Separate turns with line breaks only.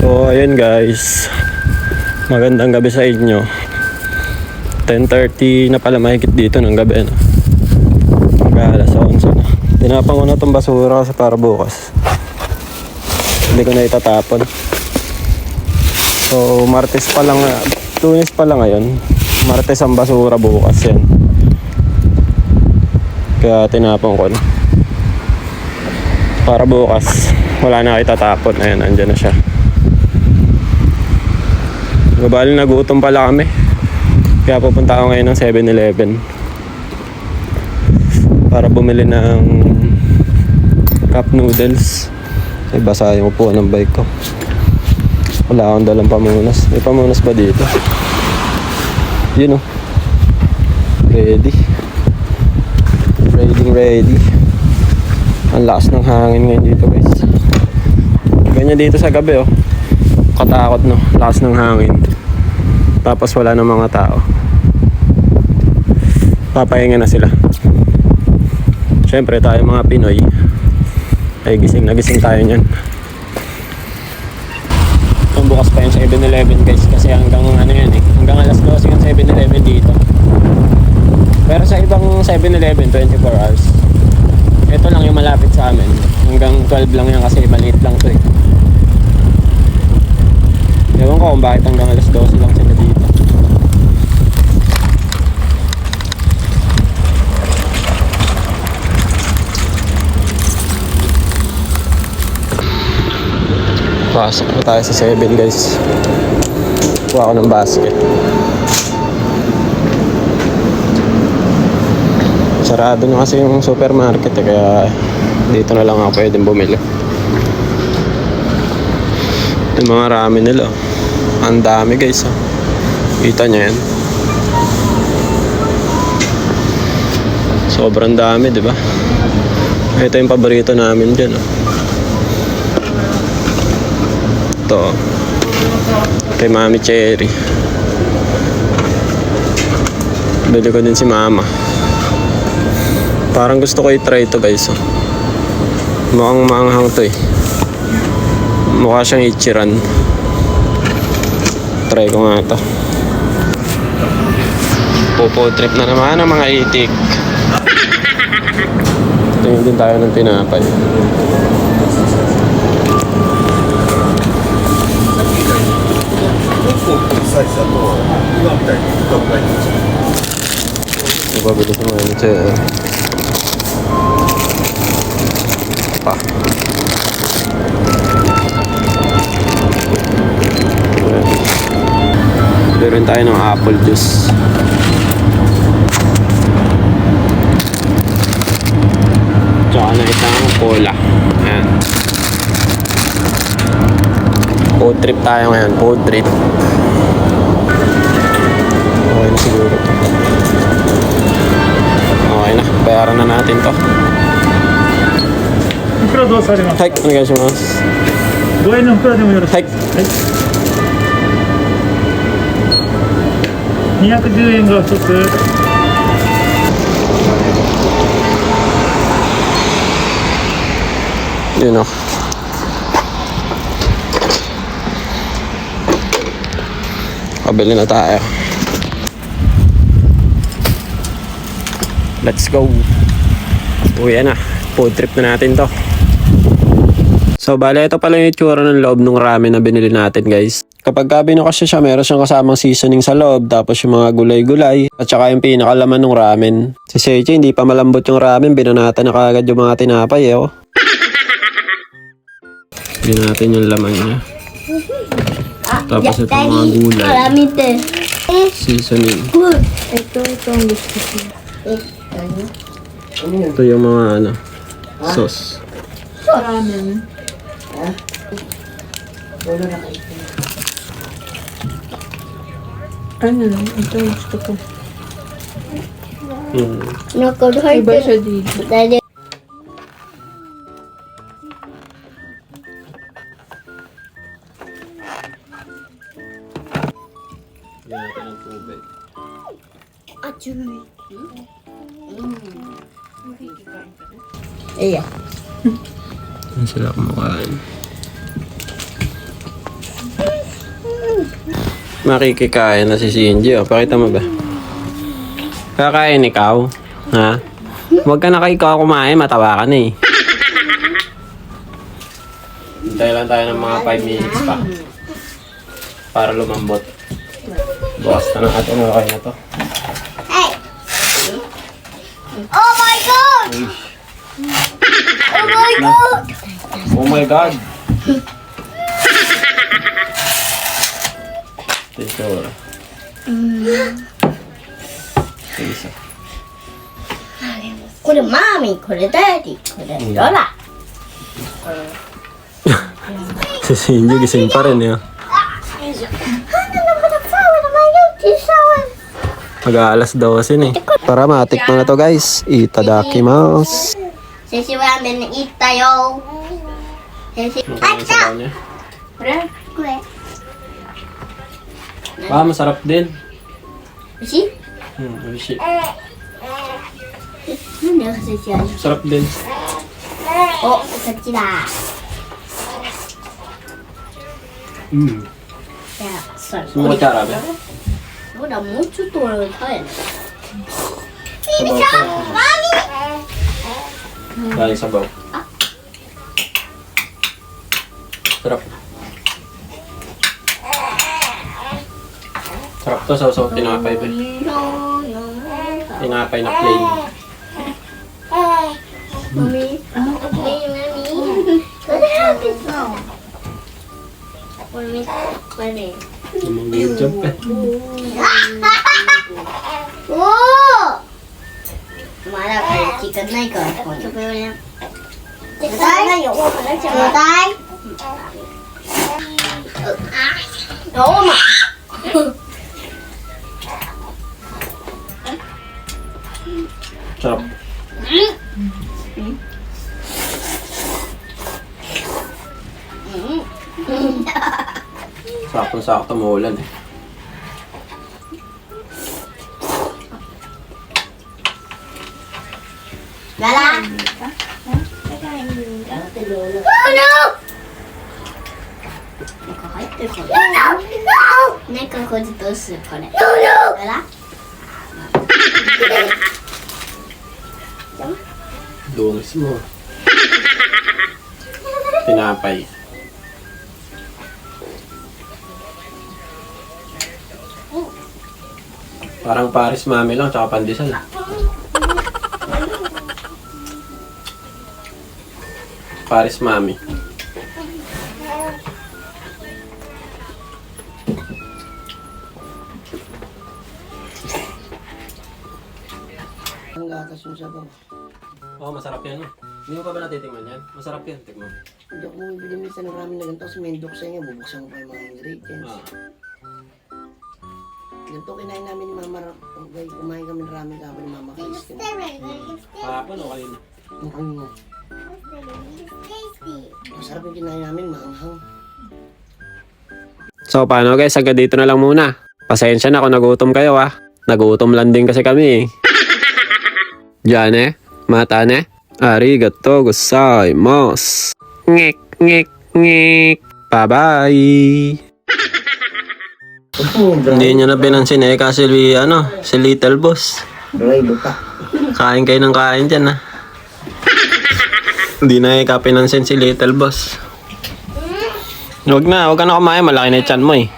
So, ayun guys. Magandang gabi sa inyo. 10.30 na pala mahigit dito ng gabi. No? Mag alas 11 na. Tinapang ko na itong basura kasi para bukas. Hindi ko na itatapon. So, Martes pa lang, Tunis pa lang ngayon. Martes ang basura bukas yan. Kaya tinapon ko na. Para bukas, wala na itatapon. Ayan, andyan na siya. Gabali nagutom pala kami. Kaya pupunta ako ngayon ng 7-Eleven. Para bumili ng cup noodles. Ay, basa yung upuan ng bike ko. Wala akong dalang pamunas. May pamunas ba dito? Yun oh. Ready. Ready, ready. Ang lakas ng hangin ngayon dito guys. Ganyan dito sa gabi oh. Katakot no. Lakas ng hangin. Tapos wala ng mga tao. Papahinga na sila. Siyempre tayo mga Pinoy. Ay gising na gising tayo niyan. Kung bukas pa yung 7-Eleven guys kasi hanggang ano yan eh. Hanggang alas 12 yung 7-Eleven dito. Pero sa ibang 7-Eleven 24 hours. Ito lang yung malapit sa amin. Hanggang 12 lang yan kasi maliit lang to eh. Ko kung bakit hanggang alas 12 lang sila dito. Pasok na tayo sa 7 guys. Kuha ko ng basket. Sarado na kasi yung supermarket eh, kaya dito na lang ako pwedeng bumili. Yung mga ramen nila. Ang dami guys. Oh. Kita nyo yan. Sobrang dami, di ba? Ito yung paborito namin dyan. Oh. Ito. oh. Kay Mami Cherry. Bili ko din si Mama. Parang gusto ko i-try ito guys. Oh. Mukhang maanghang to eh. Mukha siyang ichiran. Try ko nga ito. Popo trip na naman ang mga itik. Tingin din tayo ng tinapay. Ibabili sa mga nito. Pa. Bili rin tayo ng apple juice. Tsaka na isang cola. Ayan. Food trip tayo ngayon. Food trip. Okay na siguro to. Okay na. Bayaran na natin to.
袋どうされます
はい、お願いします。
5円の袋でもよろしい
はい。
210円が1つ
Yun o. Pabili na tayo. Let's go. Uwi na. Food trip na natin to. So bale ito pala yung itsura ng loob ng ramen na binili natin guys. Kapag ka binukasya siya, meron siyang kasamang seasoning sa loob, tapos yung mga gulay-gulay, at saka yung pinakalaman ng ramen. Si Seichi, hindi pa malambot yung ramen, binanatan na kagad yung mga tinapay eh oh. Hindi natin yung laman niya. Tapos ito mga gulay.
Marami ito.
Seasoning.
Ito, ito ang gusto ko. Ito yung mga ano, sauce. Ramen. Ha?
Wala na kayo. Ano
lang, ito gusto ko.
Hmm.
Nakalhard.
Iba siya dito.
Dali. Aduh. Hmm. Hmm.
Yan sila kumakain. Makikikain na si Shinji. Oh. Pakita mo ba? Kakain ikaw? Ha? Huwag ka na kay ikaw kumain. Matawa ka na eh. Hintay lang tayo ng mga 5 minutes pa. Para lumambot. Bukas na ng ating okay na to.
Oh my god! Oh my god!
Oh my God! Teacher. Isa.
これマーミー、これダディ、これロラ。
Si Shinji gising pa rin eh. Mag-aalas 12 na eh. Para matikman na to guys. Itadakimasu.
先生はね、行ったよ。先生、あった
niya.
ang sabaw niya. Gue.
Ah, masarap din.
Isi?
Hmm,
isi. Ano yung kasasya?
Sarap din.
Oh,
kasasya na. Hmm.
Ya, sarap. Semua cara, be. Ya? Udah mucho tuh, kan? Sabaw. Mami!
Dahil sabaw. Ah, Sarap. Sarap to sa so, tinapay ba? Tinapay na plain.
Mommy, mommy, mommy. What happened now? Mommy, mommy.
Lumang jump eh.
Oh! Mara, chicken na ikaw. Ito pa yun yan. Tatay! Tatay! Oo nga.
Sarap. Sakto-sakto maulan eh.
Lala! Lala! これ。なんかこれどうするこれ。ララ
Dungis mo. Tinapay. Parang Paris Mami lang, tsaka pandesal. Paris Mami.
Gatas yung sabaw.
Oo, oh, masarap yan. oh. Hindi mo pa ba natitingnan yan? Masarap yan, tikman.
Hindi ako bumibili minsan ng ramen na ganito kasi may dok sa inyo. Bubuksan ko pa yung mga ingredients.
Ah.
Ganito kinain namin ni Mama. Okay, kumain kami ng ramen kapag ni Mama kay Stem.
Kahapon o kanina?
Mukhang mo. Masarap yung kinain namin, maanghang.
So paano guys, hanggang dito na lang muna. Pasensya na kung nagutom kayo ah. Nagutom lang din kasi kami eh. Diyan eh, mata ne. Arigato gozaimasu. Ngek, ngek, ngek. Bye-bye. Hindi nyo na pinansin eh kasi ano, si Little Boss. Kain kayo ng kain dyan ah. Hindi na eh kapinansin si Little Boss. Huwag na, huwag ka na kumain. Malaki na yung tiyan mo eh.